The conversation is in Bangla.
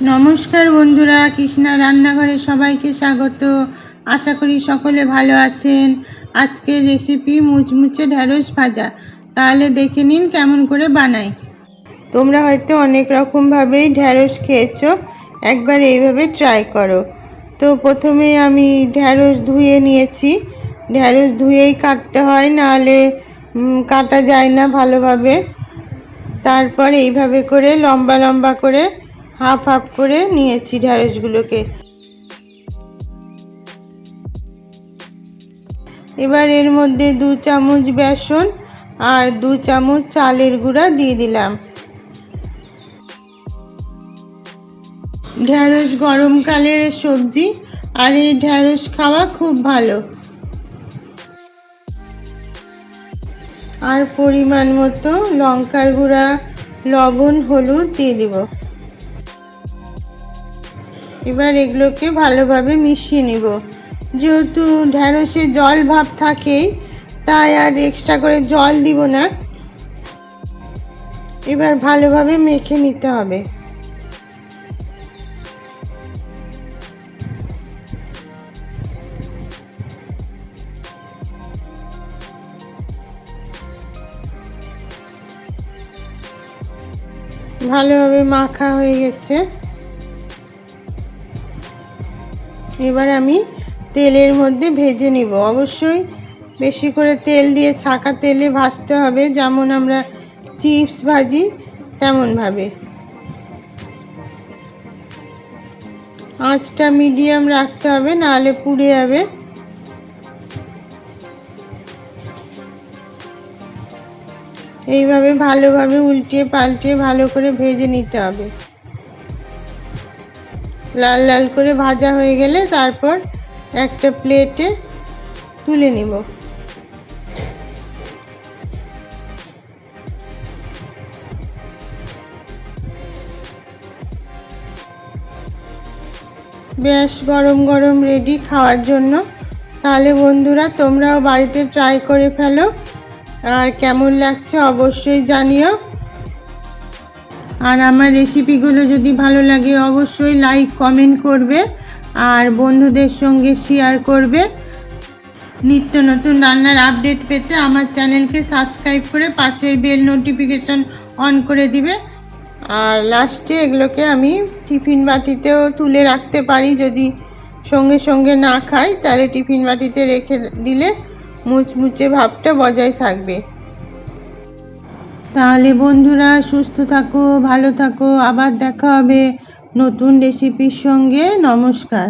নমস্কার বন্ধুরা, কৃষ্ণা রান্নাঘরে সবাইকে স্বাগত। আশা করি সকলে ভালো আছেন। আজকের রেসিপি মুচমুচে ঢ্যাঁড়স ভাজা। তাহলে দেখে নিন কেমন করে বানাই। তোমরা হয়তো অনেক রকমভাবেই ঢ্যাঁড়স খেয়েছো। একবার এইভাবে ট্রাই করো। তো প্রথমে আমি ঢ্যাঁড়স ধুয়ে নিয়েছি। ঢ্যাঁড়স ধুয়েই কাটতে হয়, নাহলে কাটা যায় না ভালোভাবে। তারপর এইভাবে করে লম্বা লম্বা করে হাফ হাফ করে নিয়েছি ঢ্যাঁড়সগুলোকে এবার এর মধ্যে দু চামচ বেসন আর দু চামচ চালের গুঁড়া দিয়ে দিলাম। ঢ্যাঁড়স গরমকালের সবজি আর এই ঢ্যাঁড়স খাওয়া খুব ভালো। আর পরিমাণ মতো লঙ্কার গুঁড়া, লবণ, হলুদ দিয়ে দিব। এবার এগুলোকে ভালোভাবে মিশিয়ে নিব। যেহেতু ঢ্যাঁড়সে জল ভাব থাকেই, তাই আর এক্সট্রা করে জল দিব না। এবার ভালোভাবে মেখে নিতে হবে। ভালোভাবে মাখা হয়ে গেছে। এবার আমি তেলের মধ্যে ভেজে নিব। অবশ্যই বেশি করে তেল দিয়ে ছাকা তেলে ভাজতে হবে। যেমন আমরা চিপস ভাজি, তেমনভাবে। আঁচটা মিডিয়াম রাখতে হবে, নাহলে পুড়ে যাবে। এইভাবে ভালোভাবে উল্টে পাল্টে ভালো করে ভেজে নিতে হবে। লাল লাল করে ভাজা হয়ে গেলে তারপর একটা প্লেটে তুলে নিব। বেশ গরম গরম রেডি খাওয়ার জন্য। তাহলে বন্ধুরা, তোমরাও বাড়িতে ট্রাই করে ফেলো। আর কেমন লাগছে অবশ্যই জানিও। আর আমার রেসিপিগুলো যদি ভালো লাগে, অবশ্যই লাইক কমেন্ট করবে আর বন্ধুদের সঙ্গে শেয়ার করবে। নিত্য নতুন রান্নার আপডেট পেতে আমার চ্যানেলকে সাবস্ক্রাইব করে পাশের বেল নোটিফিকেশন অন করে দিবে। আর লাস্টে এগুলোকে আমি টিফিন বাটিতেও তুলে রাখতে পারি, যদি সঙ্গে সঙ্গে না খাই, তাহলে টিফিন বাটিতে রেখে দিলে মুচমুচে ভাবটা বজায় থাকবে। তাহলে বন্ধুরা সুস্থ থাকো ভালো থাকো আবার দেখা হবে নতুন রেসিপির সঙ্গে। নমস্কার।